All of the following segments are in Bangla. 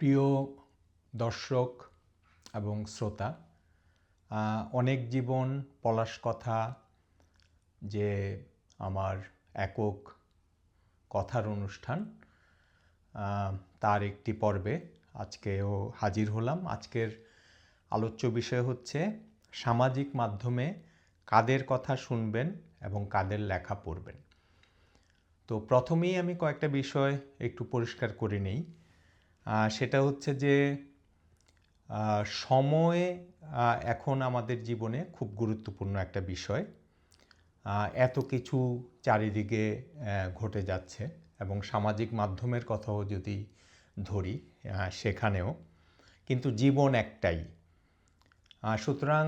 প্রিয় দর্শক এবং শ্রোতা অনেক জীবন পলাশ কথা যে আমার একক কথার অনুষ্ঠান তার একটি পর্বে আজকেও হাজির হলাম। আজকের আলোচ্য বিষয় হচ্ছে সামাজিক মাধ্যমে কাদের কথা শুনবেন এবং কাদের লেখা পড়বেন। তো প্রথমেই আমি কয়েকটা বিষয় একটু পরিষ্কার করে নেই। সেটা হচ্ছে যে সময় এখন আমাদের জীবনে খুব গুরুত্বপূর্ণ একটা বিষয়। এত কিছু চারিদিকে ঘটে যাচ্ছে এবং সামাজিক মাধ্যমের কথাও যদি ধরি সেখানেও। কিন্তু জীবন একটাই। সুতরাং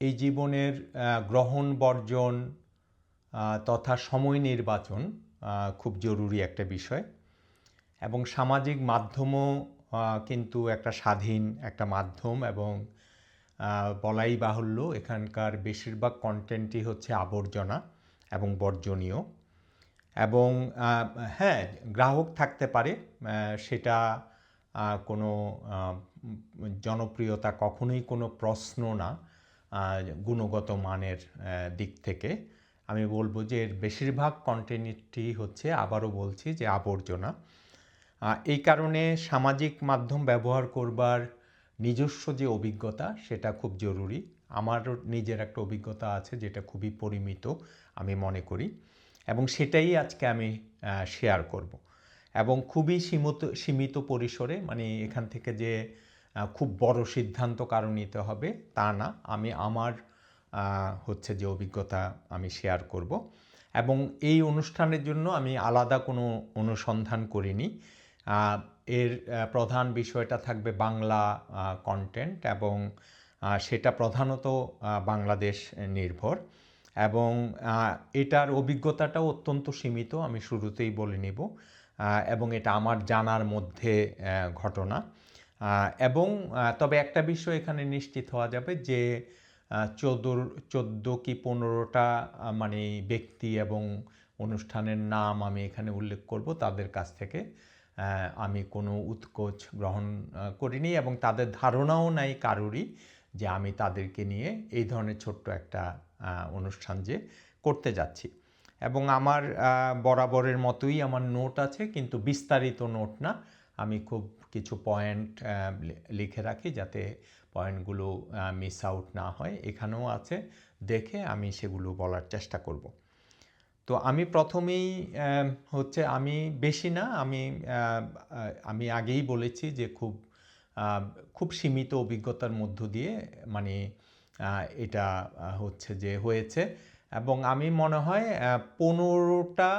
এই জীবনের গ্রহণ, বর্জন তথা সময় নির্বাচন খুব জরুরি একটা বিষয়। এবং সামাজিক মাধ্যমও কিন্তু একটা স্বাধীন একটা মাধ্যম এবং বলাই বাহুল্য। এখানকার বেশিরভাগ কন্টেন্টই হচ্ছে আবর্জনা এবং বর্জনীয়। এবং হ্যাঁ গ্রাহক থাকতে পারে সেটা কোনো জনপ্রিয়তা কখনোই কোনো প্রশ্ন না গুণগত মানের দিক থেকে। আমি বলব যে, এর বেশিরভাগ কন্টেন্টই হচ্ছে, আবারও বলছি যে, আবর্জনা। এই কারণে সামাজিক মাধ্যম ব্যবহার করবার নিজস্ব যে অভিজ্ঞতা, সেটা খুব জরুরি। আমারও নিজের একটা অভিজ্ঞতা আছে যেটা খুবই পরিমিত, আমি মনে করি। এবং সেটাই আজকে আমি শেয়ার করব। এবং খুবই সীমিত সীমিত পরিসরে মানে এখান থেকে যে খুব বড় সিদ্ধান্ত কারণ নিতে হবে, তা না। আমি আমার হচ্ছে যে অভিজ্ঞতা আমি শেয়ার করব। এবং এই অনুষ্ঠানের জন্য আমি আলাদা কোনো অনুসন্ধান করিনি। এর প্রধান বিষয়টা থাকবে বাংলা কন্টেন্ট এবং সেটা প্রধানত বাংলাদেশ নির্ভর এবং এটার অভিজ্ঞতাটাও অত্যন্ত সীমিত, আমি শুরুতেই বলে নিব এবং এটা আমার জানার মধ্যে ঘটনা। এবং তবে একটা বিষয় এখানে নিশ্চিত হওয়া যাবে যে চোদ্দ চোদ্দ কি পনেরোটা মানে ব্যক্তি এবং অনুষ্ঠানের নাম আমি এখানে উল্লেখ করব তাদের কাছ থেকে। আমি কোনো উৎকোচ গ্রহণ করিনি এবং তাদের ধারণাও নাই কারোরই যে আমি তাদেরকে নিয়ে এই ধরনের ছোট্ট একটা অনুষ্ঠান যে করতে যাচ্ছি। এবং আমার বরাবরের মতোই আমার নোট আছে কিন্তু বিস্তারিত নোট না। আমি খুব কিছু পয়েন্ট লিখে রাখি যাতে পয়েন্টগুলো মিস আউট না হয়। এখানেও আছে। দেখে আমি সেগুলো বলার চেষ্টা করব। তো আমি প্রথমেই হচ্ছে আমি বেশি না, আমি আমি আগেই বলেছি যে খুব খুব সীমিত অভিজ্ঞতার মধ্য দিয়ে মানে এটা হচ্ছে যে হয়েছে। এবং আমি মনে হয় পনেরোটা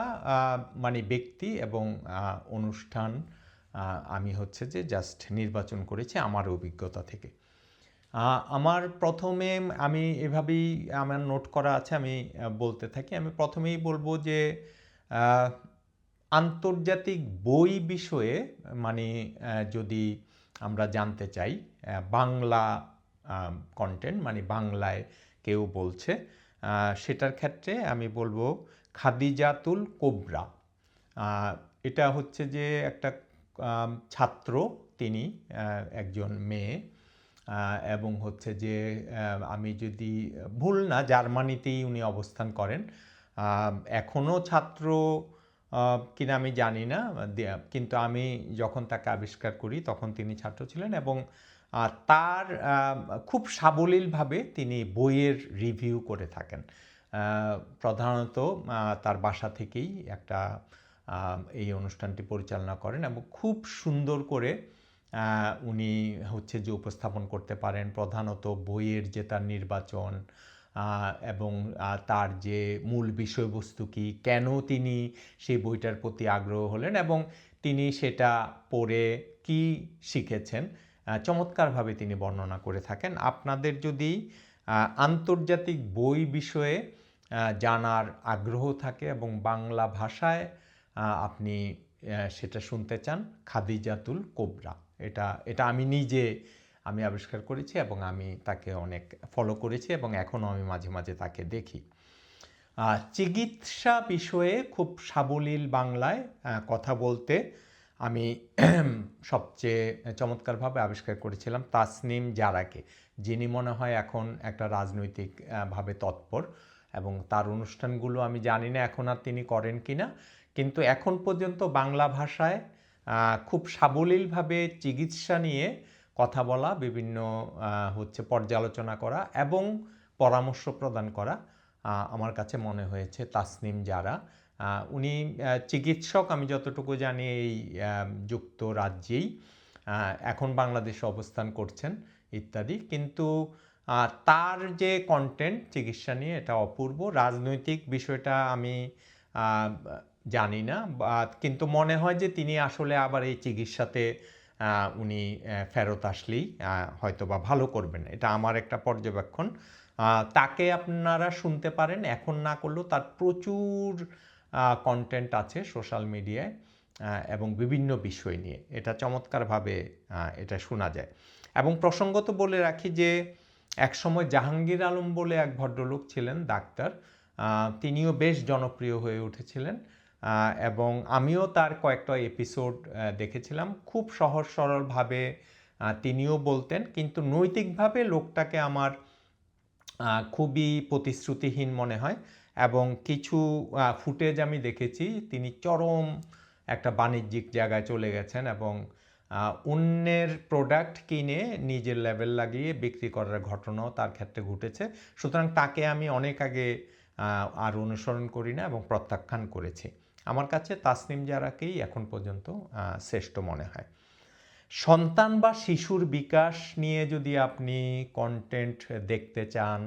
মানে ব্যক্তি এবং অনুষ্ঠান আমি হচ্ছে যে জাস্ট নির্বাচন করেছি আমার অভিজ্ঞতা থেকে। আমার প্রথমে আমি এভাবেই আমার নোট করা আছে, আমি বলতে থাকি। আমি প্রথমেই বলব যে আন্তর্জাতিক বই বিষয়ে মানে যদি আমরা জানতে চাই বাংলা কন্টেন্ট মানে বাংলায় কেউ বলছে সেটার ক্ষেত্রে আমি বলব খাদিজাতুল কোবরা। এটা হচ্ছে যে একটা ছাত্র, তিনি একজন মেয়ে। এবং হচ্ছে যে আমি যদি ভুল না জার্মানিতেই উনি অবস্থান করেন এখনও ছাত্র কিনা আমি জানি না কিন্তু আমি যখন তাকে আবিষ্কার করি তখন তিনি ছাত্র ছিলেন এবং তার খুব সাবলীলভাবে তিনি বইয়ের রিভিউ করে থাকেন। প্রধানত তার বাসা থেকেই একটা এই অনুষ্ঠানটি পরিচালনা করেন এবং খুব সুন্দর করে উনি হচ্ছে যে উপস্থাপন করতে পারেন প্রধানত বইয়ের যে তার নির্বাচন এবং তার যে মূল বিষয়বস্তু কি, কেন তিনি সেই বইটার প্রতি আগ্রহ হলেন এবং তিনি সেটা পড়ে কি শিখেছেন চমৎকারভাবে তিনি বর্ণনা করে থাকেন। আপনাদের যদি আন্তর্জাতিক বই বিষয়ে জানার আগ্রহ থাকে এবং বাংলা ভাষায় আপনি সেটা শুনতে চান, খাদিজাতুল কোবরা। এটা এটা আমি নিজে, আমি আবিষ্কার করেছি এবং আমি তাকে অনেক ফলো করেছি এবং এখনও আমি মাঝে মাঝে তাকে দেখি। চিকিৎসা বিষয়ে খুব সাবলীল বাংলায় কথা বলতে আমি সবচেয়ে চমৎকারভাবে আবিষ্কার করেছিলাম তাসনিম জারাকে, যিনি মনে হয় এখন একটা রাজনৈতিকভাবে তৎপর এবং তার অনুষ্ঠানগুলো আমি জানি না এখন আর তিনি করেন কিনা, কিন্তু এখন পর্যন্ত বাংলা ভাষায় খুব সাবলীলভাবে চিকিৎসা নিয়ে কথা বলা, বিভিন্ন হচ্ছে পর্যালোচনা করা এবং পরামর্শ প্রদান করা আমার কাছে মনে হয়েছে তাসনিম যারা। উনি চিকিৎসক, আমি যতটুকু জানি এই যুক্তরাজ্যেই এখন বাংলাদেশে অবস্থান করছেন ইত্যাদি। কিন্তু তার যে কন্টেন্ট চিকিৎসা নিয়ে এটা অপূর্ব। রাজনৈতিক বিষয়টা আমি জানি না বা কিন্তু মনে হয় যে তিনি আসলে আবার এই চিকিৎসাতে উনি ফেরত আসলেই হয়তো বা ভালো করবেন। এটা আমার একটা পর্যবেক্ষণ। তাকে আপনারা শুনতে পারেন, এখন না করলেও তার প্রচুর কন্টেন্ট আছে সোশ্যাল মিডিয়ায় এবং বিভিন্ন বিষয় নিয়ে। এটা চমৎকারভাবে এটা শোনা যায়। এবং প্রসঙ্গত বলে রাখি যে, একসময় জাহাঙ্গীর আলম বলে এক ভদ্রলোক ছিলেন, ডাক্তার। তিনিও বেশ জনপ্রিয় হয়ে উঠেছিলেন। এবং আমিও তার কয়েকটা এপিসোড দেখেছিলাম। খুব সহজ সরলভাবে তিনিও বলতেন। কিন্তু নৈতিকভাবে লোকটাকে আমার খুবই প্রতিশ্রুতিহীন মনে হয় এবং কিছু ফুটেজ আমি দেখেছি। তিনি চরম একটা বাণিজ্যিক জায়গায় চলে গেছেন এবং অন্যের প্রোডাক্ট কিনে নিজের লেভেল লাগিয়ে বিক্রি করার ঘটনাও তার ক্ষেত্রে ঘটেছে। সুতরাং তাকে আমি অনেক আগে আর অনুসরণ করি না এবং প্রত্যাখ্যান করেছি। আমার কাছে তাসনিম জারাকেই এখন পর্যন্ত শ্রেষ্ঠ মনে হয়। সন্তান বা শিশুর বিকাশ নিয়ে যদি আপনি কন্টেন্ট দেখতে চান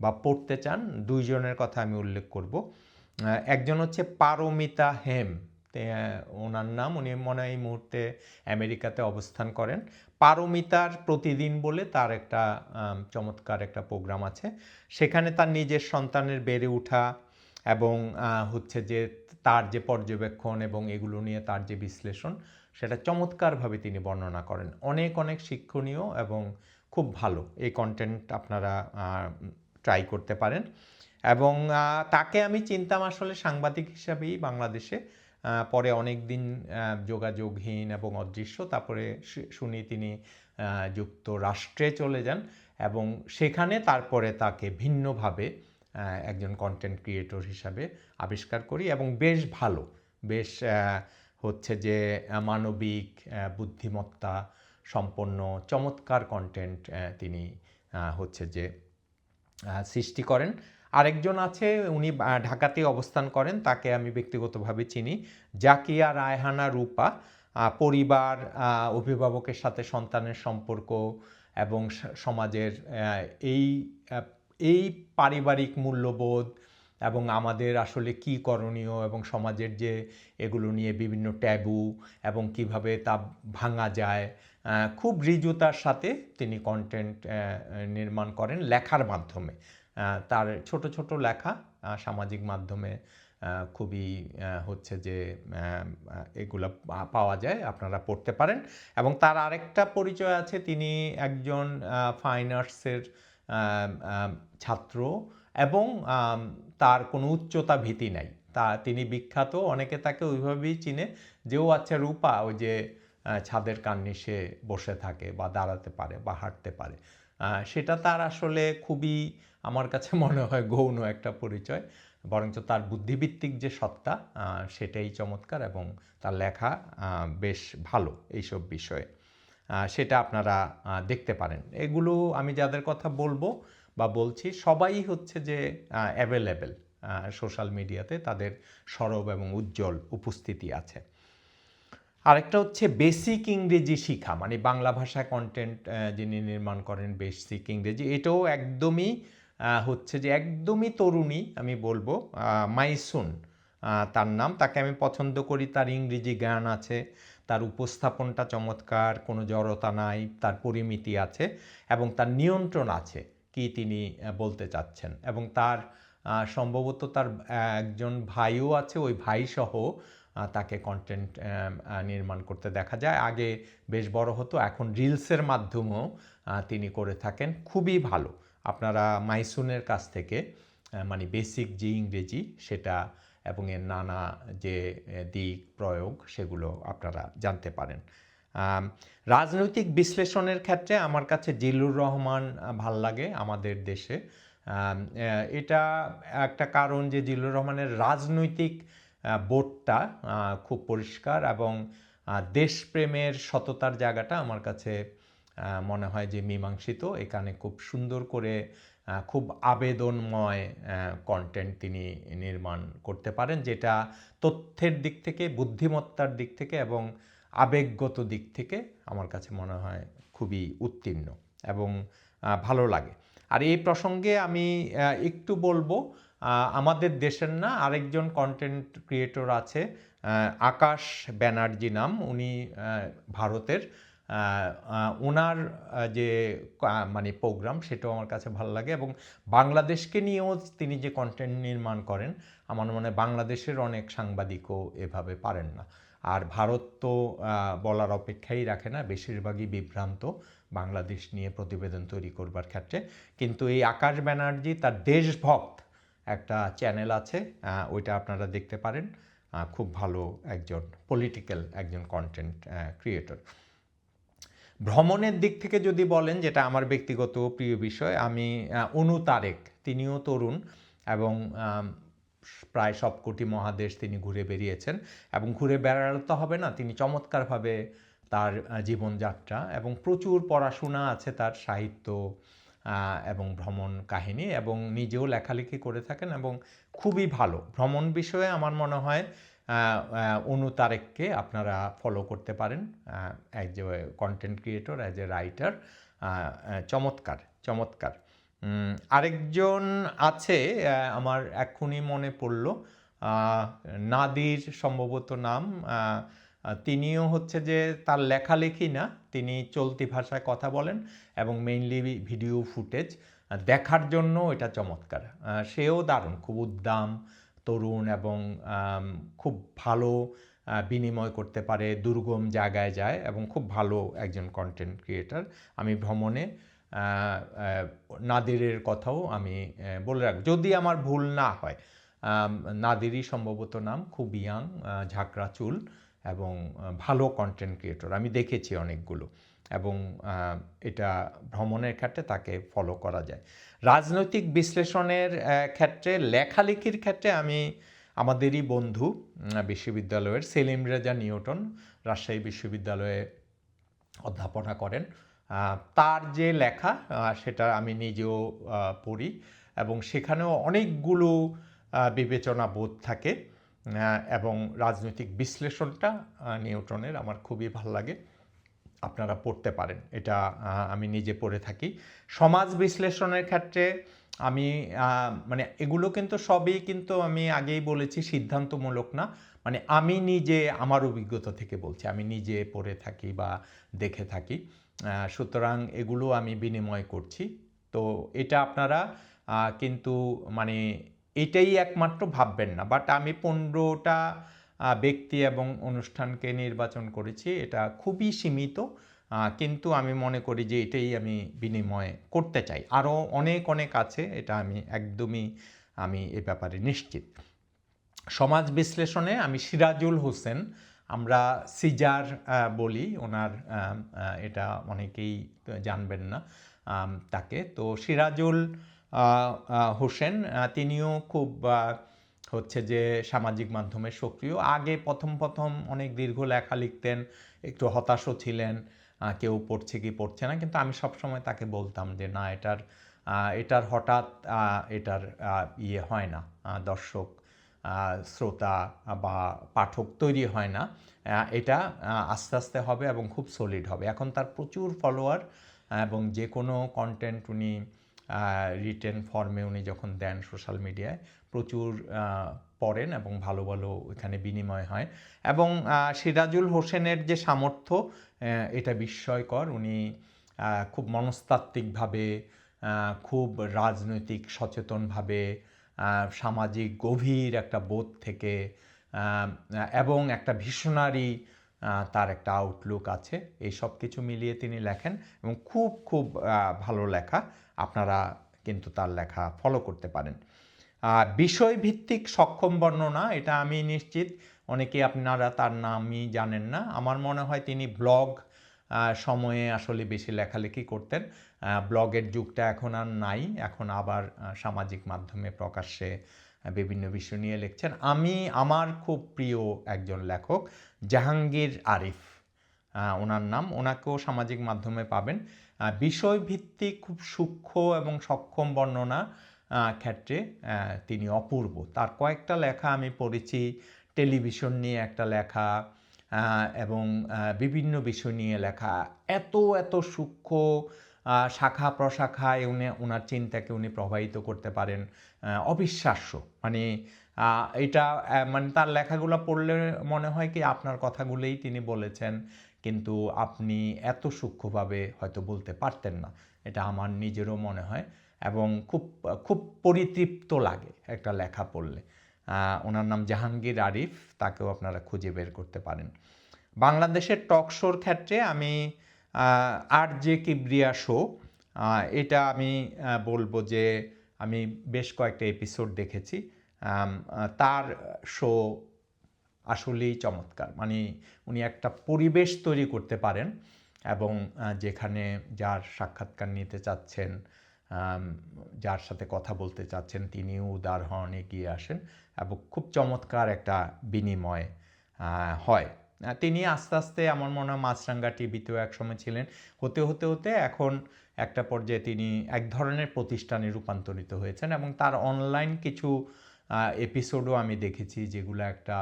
বা পড়তে চান, দুইজনের কথা আমি উল্লেখ করব। একজন হচ্ছে পারমিতা হেম ওনার নাম, উনি মনে হয় এই মুহূর্তে আমেরিকাতে অবস্থান করেন। পারমিতার প্রতিদিন বলে তার একটা চমৎকার একটা প্রোগ্রাম আছে। সেখানে তার নিজের সন্তানের বেড়ে ওঠা এবং হচ্ছে যে তার যে পর্যবেক্ষণ এবং এগুলো নিয়ে তার যে বিশ্লেষণ, সেটা চমৎকারভাবে তিনি বর্ণনা করেন। অনেক অনেক শিক্ষণীয় এবং খুব ভালো এই কন্টেন্ট আপনারা ট্রাই করতে পারেন। এবং তাকে আমি চিনতাম আসলে সাংবাদিক হিসাবেই বাংলাদেশে। পরে অনেক দিন যোগাযোগহীন এবং অদৃশ্য। তারপরে শুনি তিনি যুক্তরাষ্ট্রে চলে যান এবং সেখানে তারপরে তাকে ভিন্নভাবে একজন কন্টেন্ট ক্রিয়েটর হিসাবে আবিষ্কার করি এবং বেশ ভালো। বেশ হচ্ছে যে মানবিক বুদ্ধিমত্তা সম্পন্ন চমৎকার কন্টেন্ট তিনি হচ্ছে যে সৃষ্টি করেন। আরেকজন আছে উনি আহ, ঢাকাতে অবস্থান করেন তাকে আমি ব্যক্তিগতভাবে চিনি জাকিয়া রায়হানা রূপা পরিবার অভিভাবকের সাথে সন্তানের সম্পর্ক এবং সমাজের এই এই পারিবারিক মূল্যবোধ এবং আমাদের আসলে কি করণীয় এবং সমাজের যে এগুলো নিয়ে বিভিন্ন ট্যাবু এবং কীভাবে তা ভাঙা যায় খুব ঋজুতার সাথে তিনি কন্টেন্ট নির্মাণ করেন লেখার মাধ্যমে। তার ছোট ছোট লেখা সামাজিক মাধ্যমে খুবই হচ্ছে যে এগুলো পাওয়া যায়, আপনারা পড়তে পারেন। এবং তার আরেকটা পরিচয় আছে, তিনি একজন ফাইন আর্টসের ছাত্র এবং তার কোনো উচ্চতা ভীতি নাই। তা তিনি বিখ্যাত, অনেকে তাকে ওইভাবেই চিনে যে ও আচ্ছা রূপা, ওই যে ছাদের কান্নিসে বসে থাকে বা দাঁড়াতে পারে বা হাঁটতে পারে। সেটা তার আসলে খুবই, আমার কাছে মনে হয় গৌণ একটা পরিচয়। বরঞ্চ তার বুদ্ধিভিত্তিক যে সত্তা সেটাই চমৎকার এবং তার লেখা বেশ ভালো এইসব বিষয়ে। সেটা আপনারা দেখতে পারেন। এগুলো আমি যাদের কথা বলব বা বলছি, সবাই হচ্ছে যে অ্যাভেলেবেল সোশ্যাল মিডিয়াতে তাদের সরব এবং উজ্জ্বল উপস্থিতি আছে। আরেকটা হচ্ছে বেসিক ইংরেজি শিখা মানে বাংলা ভাষায় কন্টেন্ট যিনি নির্মাণ করেন বেসিক ইংরেজি। এটাও একদমই হচ্ছে যে একদমই তরুণী, আমি বলব মাইসুন তার নাম। তাকে আমি পছন্দ করি, তার ইংরেজি জ্ঞান আছে তার উপস্থাপনটা চমৎকার, কোনো জড়তা নাই, তার পরিমিতি আছে এবং তার নিয়ন্ত্রণ আছে কি তিনি বলতে চাচ্ছেন এবং তার সম্ভবত তার একজন ভাইও আছে, ওই ভাই সহ তাকে কন্টেন্ট নির্মাণ করতে দেখা যায়। আগে বেশ বড় হতো, এখন রিলসের মাধ্যমেও তিনি করে থাকেন। খুবই ভালো। আপনারা মাইসুনের কাছ থেকে মানে বেসিক যে ইংরেজি, সেটা এবং এর নানা যে দিক প্রয়োগ সেগুলো আপনারা জানতে পারেন। রাজনৈতিক বিশ্লেষণের ক্ষেত্রে আমার কাছে জিল্লুর রহমান ভালো লাগে আমাদের দেশে। এটা একটা কারণ যে জিল্লুর রহমানের রাজনৈতিক বোর্ডটা খুব পরিষ্কার এবং দেশপ্রেমের সততার জায়গাটা আমার কাছে মনে হয় যে মীমাংসিত। এখানে খুব সুন্দর করে খুব আবেদনময় কন্টেন্ট তিনি নির্মাণ করতে পারেন, যেটা তথ্যের দিক থেকে, বুদ্ধিমত্তার দিক থেকে এবং আবেগগত দিক থেকে আমার কাছে মনে হয় খুবই উত্তীর্ণ এবং ভালো লাগে। আর এই প্রসঙ্গে আমি একটু বলব আমাদের দেশের না আরেকজন কন্টেন্ট ক্রিয়েটর আছে আকাশ ব্যানার্জি নাম। উনি ভারতের ওনার যে মানে প্রোগ্রাম সেটাও আমার কাছে ভালো লাগে এবং বাংলাদেশকে নিয়েও তিনি যে কন্টেন্ট নির্মাণ করেন, আমার মনে হয় বাংলাদেশের অনেক সাংবাদিকও এভাবে পারেন না। আর ভারত তো বলার অপেক্ষাই রাখে না, বেশিরভাগই বিভ্রান্ত বাংলাদেশ নিয়ে প্রতিবেদন তৈরি করবার ক্ষেত্রে। কিন্তু এই আকাশ ব্যানার্জি, তার দেশভক্ত একটা চ্যানেল আছে ওইটা আপনারা দেখতে পারেন। খুব ভালো একজন পলিটিক্যাল একজন কন্টেন্ট ক্রিয়েটর ভ্রমণের দিক থেকে যদি বলেন, যেটা আমার ব্যক্তিগত প্রিয় বিষয়, আমি অনু তারেক, তিনিও তরুণ এবং প্রায় সবকটি মহাদেশ তিনি ঘুরে বেরিয়েছেন এবং ঘুরে বেড়াতে হবে না, তিনি চমৎকারভাবে তার জীবনযাত্রা এবং প্রচুর পড়াশোনা আছে তার সাহিত্য এবং ভ্রমণ কাহিনী এবং নিজেও লেখালেখি করে থাকেন এবং খুবই ভালো। ভ্রমণ বিষয়ে আমার মনে হয় অনু তারেককে আপনারা ফলো করতে পারেন as a content creator as a writer চমৎকার চমৎকার। আরেকজন আছে আমার এক্ষুনি মনে পড়ল নাদির সম্ভবত নাম তিনিও হচ্ছে যে তার লেখালেখি না, তিনি চলতি ভাষায় কথা বলেন এবং মেইনলি ভিডিও ফুটেজ দেখার জন্য এটা চমৎকার। সেও দারুণ, খুব উদ্দাম তরুণ এবং খুব ভালো বিনিময় করতে পারে, দুর্গম জায়গায় যায় এবং খুব ভালো একজন কন্টেন্ট ক্রিয়েটার আমি ভ্রমণে নাদিরের কথাও আমি বলে রাখব। যদি আমার ভুল না হয় নাদিরই সম্ভবত নাম, খুব ইয়াং ঝাঁকড়া চুল এবং ভালো কন্টেন্ট ক্রিয়েটর আমি দেখেছি অনেকগুলো। এবং এটা ভ্রমণের ক্ষেত্রে তাকে ফলো করা যায়। রাজনৈতিক বিশ্লেষণের ক্ষেত্রে, লেখালেখির ক্ষেত্রে আমি আমাদেরই বন্ধু বিশ্ববিদ্যালয়ের সেলিম রেজা নিউটন রাজশাহী বিশ্ববিদ্যালয়ে অধ্যাপনা করেন। তার যে লেখা সেটা আমি নিজেও পড়ি এবং সেখানেও অনেকগুলো বিবেচনা বোধ থাকে এবং রাজনৈতিক বিশ্লেষণটা নিউটনের আমার খুবই ভালো লাগে। আপনারা পড়তে পারেন। এটা আমি নিজে পড়ে থাকি। সমাজ বিশ্লেষণের ক্ষেত্রে আমি মানে এগুলো কিন্তু সবই কিন্তু আমি আগেই বলেছি, সিদ্ধান্তমূলক না। মানে আমি নিজে আমার অভিজ্ঞতা থেকে বলছি, আমি নিজে পড়ে থাকি বা দেখে থাকি। সুতরাং এগুলো আমি বিনিময় করছি। তো এটা আপনারা কিন্তু মানে এটাই একমাত্র ভাববেন না। বাট আমি পনেরোটা ব্যক্তি এবং অনুষ্ঠানকে নির্বাচন করেছি, এটা খুবই সীমিত কিন্তু আমি মনে করি যে এটাই আমি বিনিময় করতে চাই। আরও অনেক অনেক আছে, এটা আমি একদমই আমি এ ব্যাপারে নিশ্চিত। সমাজ বিশ্লেষণে আমি সিরাজুল হোসেন, আমরা সিজার বলি, ওনার এটা অনেকেই জানবেন না তাকে। তো সিরাজুল হোসেন তিনিও খুব হচ্ছে যে সামাজিক মাধ্যমে সক্রিয়। আগে প্রথম প্রথম অনেক দীর্ঘ লেখা লিখতেন, একটু হতাশও ছিলেন কেউ পড়ছে কি পড়ছে না, কিন্তু আমি সবসময় তাকে বলতাম যে, না, এটার এটার হঠাৎ এটার ইয়ে হয় না দর্শক শ্রোতা বা পাঠক তৈরি হয় না এটা আস্তে আস্তে হবে এবং খুব সলিড হবে। এখন তার প্রচুর ফলোয়ার এবং যে কোনো কন্টেন্ট উনি রিটেন ফর্মে উনি যখন দেন সোশ্যাল মিডিয়ায় প্রচুর পড়েন এবং ভালো ভালো এখানে বিনিময় হয়। এবং সিরাজুল হোসেনের যে সামর্থ্য এটা বিস্ময়কর। উনি খুব মনস্তাত্ত্বিকভাবে খুব রাজনৈতিক সচেতনভাবে সামাজিক গভীর একটা বোধ থেকে এবং একটা ভিশনারি তার একটা আউটলুক আছে। এই সব কিছু মিলিয়ে তিনি লেখেন এবং খুব খুব ভালো লেখা। আপনারা কিন্তু তার লেখা ফলো করতে পারেন। বিষয়ভিত্তিক সক্ষম বর্ণনা, এটা আমি নিশ্চিত, অনেকে আপনারা তার নামই জানেন না। আমার মনে হয় তিনি ব্লগ সময়ে আসলে বেশি লেখালেখি করতেন। ব্লগের যুগটা এখন আর নাই, এখন আবার সামাজিক মাধ্যমে প্রকাশ্যে বিভিন্ন বিষয় নিয়ে লিখছেন। আমি আমার খুব প্রিয় একজন লেখক, জাহাঙ্গীর আরিফ। ওনার নাম, ওনাকেও সামাজিক মাধ্যমে পাবেন। বিষয়ভিত্তিক খুব সূক্ষ্ম এবং সক্ষম বর্ণনা ক্ষেত্রে তিনি অপূর্ব। তার কয়েকটা লেখা আমি পড়েছি, টেলিভিশন নিয়ে একটা লেখা এবং বিভিন্ন বিষয় নিয়ে লেখা। এত এত সূক্ষ্ম শাখা প্রশাখায় উনি ওনার চিন্তাকে উনি প্রবাহিত করতে পারেন অবিশ্বাস্য। মানে এটা মানে তার লেখাগুলো পড়লে মনে হয় কি আপনার কথাগুলোই তিনি বলেছেন কিন্তু আপনি এত সূক্ষ্মভাবে হয়তো বলতে পারতেন না। এটা আমার নিজেরও মনে হয় এবং খুব খুব পরিতৃপ্ত লাগে একটা লেখা পড়লে। ওনার নাম জাহাঙ্গীর আরিফ, তাকেও আপনারা খুঁজে বের করতে পারেন। বাংলাদেশের টক শোর ক্ষেত্রে আমি আর যে কিবরিয়া শো এটা আমি বলব যে আমি বেশ কয়েকটা এপিসোড দেখেছি। তার শো আসলেই চমৎকার। মানে উনি একটা পরিবেশ তৈরি করতে পারেন এবং যেখানে যার সাক্ষাৎকার নিতে চাচ্ছেন যার সাথে কথা বলতে চাচ্ছেন, তিনিও উদার হন, এগিয়ে আসেন এবং খুব চমৎকার একটা বিনিময় হয়। তিনি আস্তে আস্তে আমার মনে হয় মাছরাঙ্গা টিভিতেও একসময় ছিলেন। হতে হতে হতে এখন একটা পর্যায়ে তিনি এক ধরনের প্রতিষ্ঠানে রূপান্তরিত হয়েছেন এবং তার অনলাইন কিছু এপিসোডও আমি দেখেছি যেগুলো একটা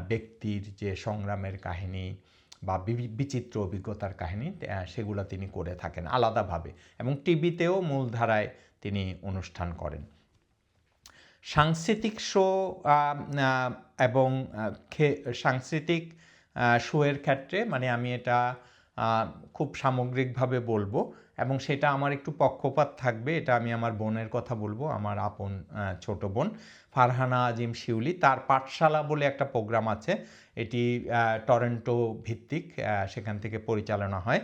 ব্যক্তির যে সংগ্রামের কাহিনী বা বিচিত্র অভিজ্ঞতার কাহিনী সেগুলো তিনি করে থাকেন আলাদাভাবে এবং টিভিতেও মূলধারায় তিনি অনুষ্ঠান করেন। সাংস্কৃতিক শো এবং সাংস্কৃতিক শোয়ের ক্ষেত্রে মানে আমি এটা খুব সামগ্রিকভাবে বলব এবং সেটা আমার একটু পক্ষপাত থাকবে, এটা আমি আমার বোনের কথা বলব, আমার আপন ছোট বোন, ফারহানা আজিম শিউলি। তার পাঠশালা বলে একটা প্রোগ্রাম আছে, এটি টরন্টো ভিত্তিক সেখান থেকে পরিচালনা হয়।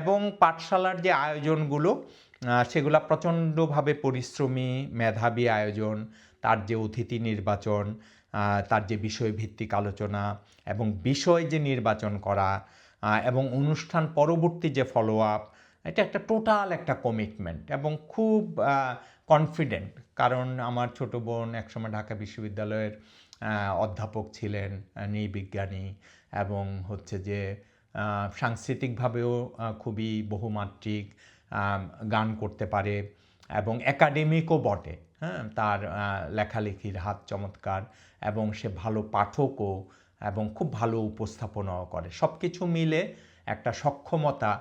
এবং পাঠশালার যে আয়োজনগুলো সেগুলা প্রচণ্ডভাবে পরিশ্রমী, মেধাবী আয়োজন, তার যে অতিথি নির্বাচন তার যে বিষয়ভিত্তিক আলোচনা এবং বিষয় যে নির্বাচন করা এবং অনুষ্ঠান পরবর্তী যে ফলো আপ এটা একটা টোটাল একটা কমিটমেন্ট এবং খুব কনফিডেন্ট কারণ আমার ছোট বোন একসময় ঢাকা বিশ্ববিদ্যালয়ের অধ্যাপক ছিলেন নৃবিজ্ঞানী এবং হচ্ছে যে সাংস্কৃতিকভাবেও খুবই বহুমাত্রিক গান করতে পারে এবং একাডেমিকও বটে। হ্যাঁ তার লেখালেখির হাত চমৎকার এবং সে ভালো পাঠকও এবং খুব ভালো উপস্থাপনাও করে। সব কিছু মিলে একটা সক্ষমতা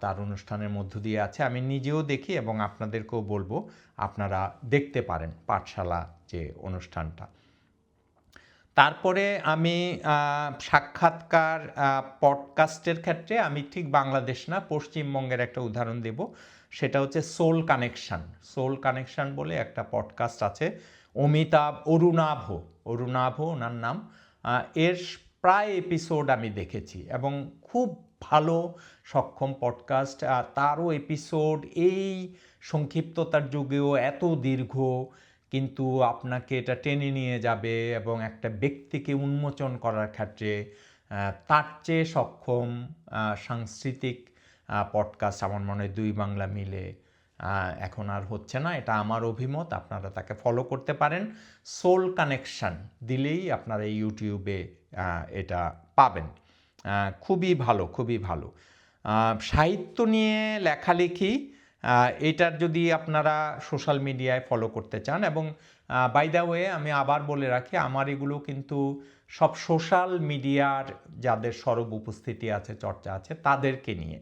তার অনুষ্ঠানের মধ্য দিয়ে আছে। আমি নিজেও দেখি এবং আপনাদেরকেও বলব, আপনারা দেখতে পারেন পাঠশালা যে অনুষ্ঠানটা। তারপরে আমি সাক্ষাৎকার পডকাস্টের ক্ষেত্রে আমি ঠিক বাংলাদেশ না, পশ্চিমবঙ্গের একটা উদাহরণ দেব। সেটা হচ্ছে সোল কানেকশন। সোল কানেকশান বলে একটা পডকাস্ট আছে, অমিতাভ অরুণাভ। অরুণাভ, ওনার নাম। এর প্রায় এপিসোড আমি দেখেছি এবং খুব ভালো, সক্ষম পডকাস্ট আর তারও এপিসোড এই সংক্ষিপ্ততার যুগেও এত দীর্ঘ, কিন্তু আপনাকে এটা টেনে নিয়ে যাবে এবং একটা ব্যক্তিকে উন্মোচন করার ক্ষেত্রে তার চেয়ে সক্ষম সাংস্কৃতিক পডকাস্ট আমার মনে হয় দুই বাংলা মিলে এখন আর হচ্ছে না। এটা আমার অভিমত, আপনারা তাকে ফলো করতে পারেন। সোল কানেকশন দিলেই আপনারা ইউটিউবে এটা পাবেন। খুবই ভালো খুবই ভালো। সাহিত্য নিয়ে লেখালেখি এটার যদি আপনারা সোশ্যাল মিডিয়ায় ফলো করতে চান এবং বাই দ্য ওয়ে আমি আবার বলে রাখি, আমার এগুলো কিন্তু সব সোশ্যাল মিডিয়ার যাদের সরব উপস্থিতি আছে, চর্চা আছে, তাদেরকে নিয়ে।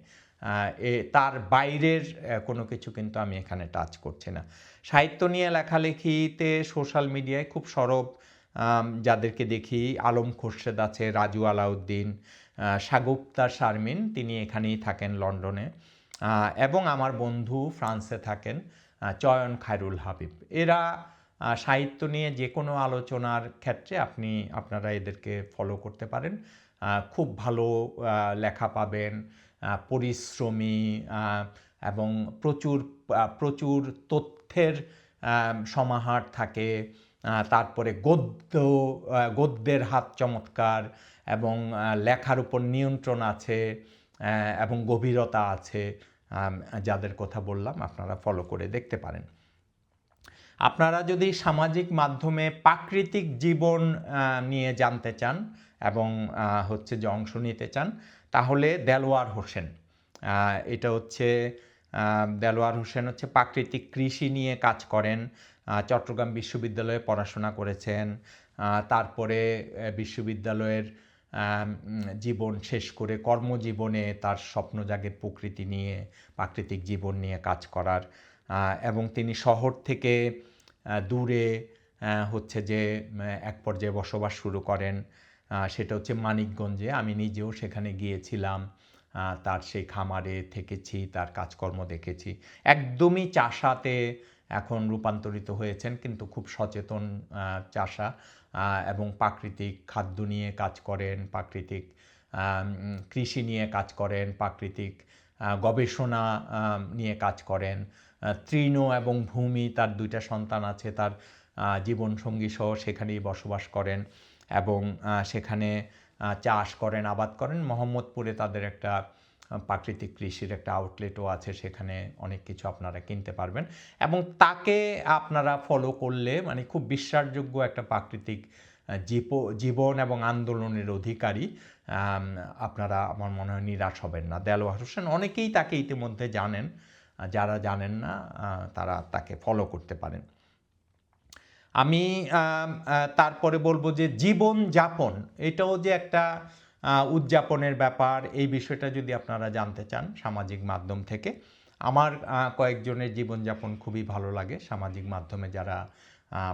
এ, তার বাইরের কোনো কিছু কিন্তু আমি এখানে টাচ করছি না। সাহিত্য নিয়ে লেখালেখিতে সোশ্যাল মিডিয়ায় খুব সরব যাদেরকে দেখি, আলম খোরশেদ আছে, রাজু আলাউদ্দিন সাগুপ্তা শারমিন, তিনি এখানেই থাকেন লন্ডনে। এবং আমার বন্ধু ফ্রান্সে থাকেন চয়ন খায়রুল হাবিব। এরা সাহিত্য নিয়ে যে কোনো আলোচনার ক্ষেত্রে আপনি, আপনারা এদেরকে ফলো করতে পারেন। খুব ভালো লেখা পাবেন পরিশ্রমী এবং প্রচুর প্রচুর তথ্যের সমাহার থাকে। তারপরে গদ্য গদ্যের হাত চমৎকার। এবং লেখার উপর নিয়ন্ত্রণ আছে এবং গভীরতা আছে যাদের কথা বললাম আপনারা ফলো করে দেখতে পারেন। আপনারা যদি সামাজিক মাধ্যমে প্রাকৃতিক জীবন নিয়ে জানতে চান এবং হচ্ছে যে অংশ নিতে চান, তাহলে দেলোয়ার হোসেন এটা হচ্ছে দেলোয়ার হোসেন হচ্ছে প্রাকৃতিক কৃষি নিয়ে কাজ করেন চট্টগ্রাম বিশ্ববিদ্যালয়ে পড়াশোনা করেছেন তারপরে বিশ্ববিদ্যালয়ের জীবন শেষ করে কর্মজীবনে তার স্বপ্ন জাগে প্রকৃতি নিয়ে, প্রাকৃতিক জীবন নিয়ে কাজ করার এবং তিনি শহর থেকে দূরে হচ্ছে যে এক পর্যায়ে বসবাস শুরু করেন। সেটা হচ্ছে মানিকগঞ্জে। আমি নিজেও সেখানে গিয়েছিলাম। তার সেই খামারে থেকেছি, তার কাজকর্ম দেখেছি। একদমই চাষাতে এখন রূপান্তরিত হয়েছেন, কিন্তু খুব সচেতন চাষা। এবং প্রাকৃতিক খাদ্য নিয়ে কাজ করেন প্রাকৃতিক কৃষি নিয়ে কাজ করেন প্রাকৃতিক গবেষণা নিয়ে কাজ করেন। তৃণ এবং ভূমি তার দুইটা সন্তান আছে তার আহ, জীবনসঙ্গী সহ সেখানেই বসবাস করেন এবং সেখানে চাষ করেন আবাদ করেন। মোহাম্মদপুরে তাদের একটা প্রাকৃতিক কৃষির একটা আউটলেটও আছে, সেখানে অনেক কিছু আপনারা কিনতে পারবেন। এবং তাকে আপনারা ফলো করলে মানে খুব বিশ্বাসযোগ্য একটা প্রাকৃতিক জীব- জীবন এবং আন্দোলনের অধিকারী আপনারা আমার মনে হয় নিরাশ হবেন না। দেলোয়ার হোসেন অনেকেই তাকে ইতিমধ্যে জানেন, যারা জানেন না তারা তাকে ফলো করতে পারেন। আমি তারপরে বলব যে জীবন যাপন এটাও যে একটা উদযাপনের ব্যাপার, এই বিষয়টা যদি আপনারা জানতে চান সামাজিক মাধ্যম থেকে, আমার কয়েকজনের জীবনযাপন খুবই ভালো লাগে। সামাজিক মাধ্যমে যারা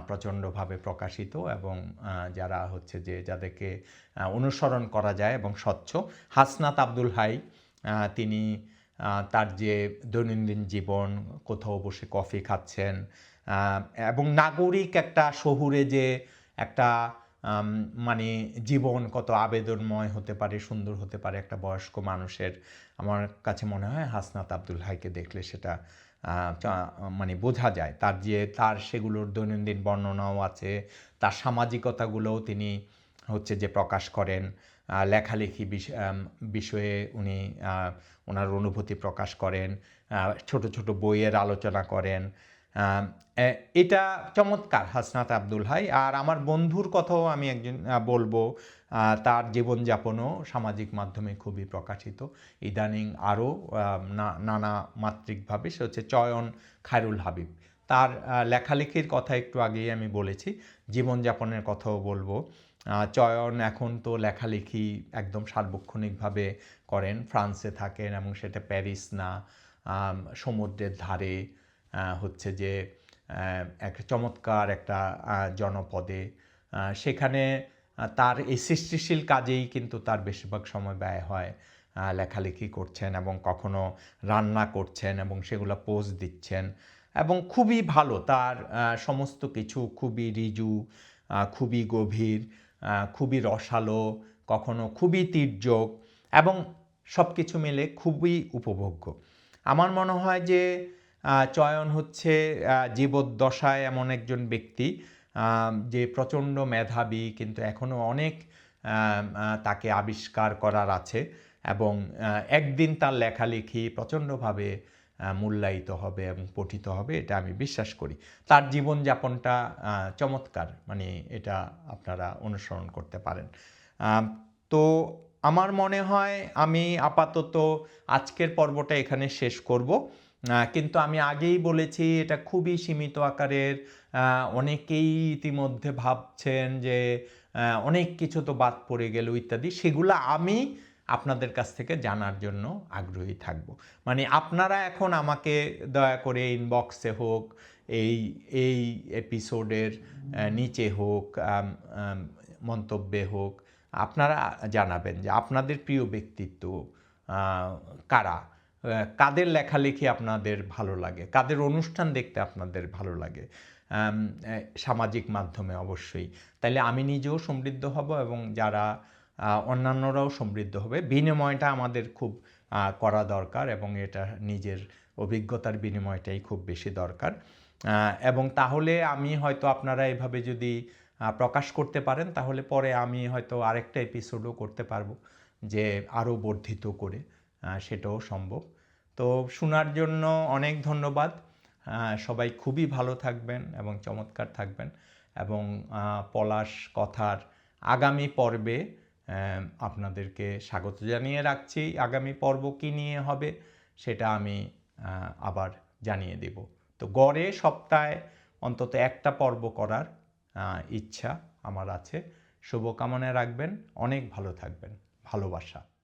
প্রচণ্ডভাবে প্রকাশিত এবং যারা হচ্ছে যে যাদেরকে অনুসরণ করা যায় এবং স্বচ্ছ। হাসনাত আব্দুল হাই তিনি তার যে দৈনন্দিন জীবন, কোথাও বসে কফি খাচ্ছেন এবং নাগরিক একটা শহুরে যে একটা মানে জীবন কত আবেদনময় হতে পারে, সুন্দর হতে পারে একটা বয়স্ক মানুষের। আমার কাছে মনে হয় হাসনাত আব্দুল হাইকে দেখলে সেটা মানে বোঝা যায়। তার যে, তার সেগুলোর দৈনন্দিন বর্ণনাও আছে, তার সামাজিকতাগুলোও তিনি হচ্ছে যে প্রকাশ করেন। লেখালেখি বিষ- বিষয়ে উনি ওনার অনুভূতি প্রকাশ করেন। ছোট ছোট বইয়ের আলোচনা করেন। এটা চমৎকার, হাসনাত আব্দুল হাই আর আমার বন্ধুর কথাও আমি একজন বলব তার জীবনযাপনও সামাজিক মাধ্যমে খুবই প্রকাশিত। ইদানিং আরও নানা মাত্রিকভাবে সে হচ্ছে চয়ন খায়রুল হাবিব। তার লেখালেখির কথা একটু আগেই আমি বলেছি, জীবনযাপনের কথাও বলব। চয়ন এখন তো লেখালেখি একদম সার্বক্ষণিকভাবে করেন, ফ্রান্সে থাকেন এবং সেটা প্যারিস না সমুদ্রের ধারে হচ্ছে যে একটা চমৎকার একটা জনপদে সেখানে তার এই সৃষ্টিশীল কাজেই কিন্তু তার বেশিরভাগ সময় ব্যয় হয় লেখালেখি করছেন এবং কখনো রান্না করছেন এবং সেগুলো পোজ দিচ্ছেন এবং খুবই ভালো তার সমস্ত কিছু খুবই রিজু খুবই গভীর খুবই রসালো, কখনো খুবই তীর্যক এবং সব কিছু মিলে খুবই উপভোগ্য। আমার মনে হয় যে চয়ন হচ্ছে জীবদ্দশায় এমন একজন ব্যক্তি যে প্রচণ্ড মেধাবী কিন্তু এখনও অনেক তাকে আবিষ্কার করার আছে এবং একদিন তার লেখালেখি প্রচণ্ডভাবে মূল্যায়িত হবে এবং পঠিত হবে, এটা আমি বিশ্বাস করি। তার জীবনযাপনটা চমৎকার মানে এটা আপনারা অনুসরণ করতে পারেন। তো আমার মনে হয় আমি আপাতত আজকের পর্বটা এখানে শেষ করব। কিন্তু আমি আগেই বলেছি, এটা খুবই সীমিত আকারের। অনেকেই ইতিমধ্যে ভাবছেন যে অনেক কিছু তো বাদ পড়ে গেল ইত্যাদি। সেগুলো আমি আপনাদের কাছ থেকে জানার জন্য আগ্রহী থাকব। মানে আপনারা এখন আমাকে দয়া করে ইনবক্সে হোক, এই এই এপিসোডের নিচে হোক মন্তব্যে হোক, আপনারা জানাবেন যে আপনাদের প্রিয় ব্যক্তিত্ব কারা? কাদের লেখালেখি আপনাদের ভালো লাগে? কাদের অনুষ্ঠান দেখতে আপনাদের ভালো লাগে? সামাজিক মাধ্যমে অবশ্যই। তাইলে আমি নিজেও সমৃদ্ধ হব এবং যারা অন্যান্যরাও সমৃদ্ধ হবে। বিনিময়টা আমাদের খুব করা দরকার এবং এটা নিজের অভিজ্ঞতার বিনিময়টাই খুব বেশি দরকার। এবং তাহলে আমি হয়তো আপনারা এভাবে যদি প্রকাশ করতে পারেন, তাহলে পরে আমি হয়তো আরেকটা এপিসোডও করতে পারব যে আরও বর্ধিত করে সেটাও সম্ভব। তো শোনার জন্য অনেক ধন্যবাদ। সবাই খুবই ভালো থাকবেন এবং চমৎকার থাকবেন এবং পলাশ কথার আগামী পর্বে আপনাদেরকে স্বাগত জানিয়ে রাখছি। আগামী পর্ব কী নিয়ে হবে সেটা আমি আবার জানিয়ে দেব। তো গড়ে সপ্তাহে অন্তত একটা পর্ব করার ইচ্ছা আমার আছে। শুভকামনা রাখবেন। অনেক ভালো থাকবেন। ভালোবাসা।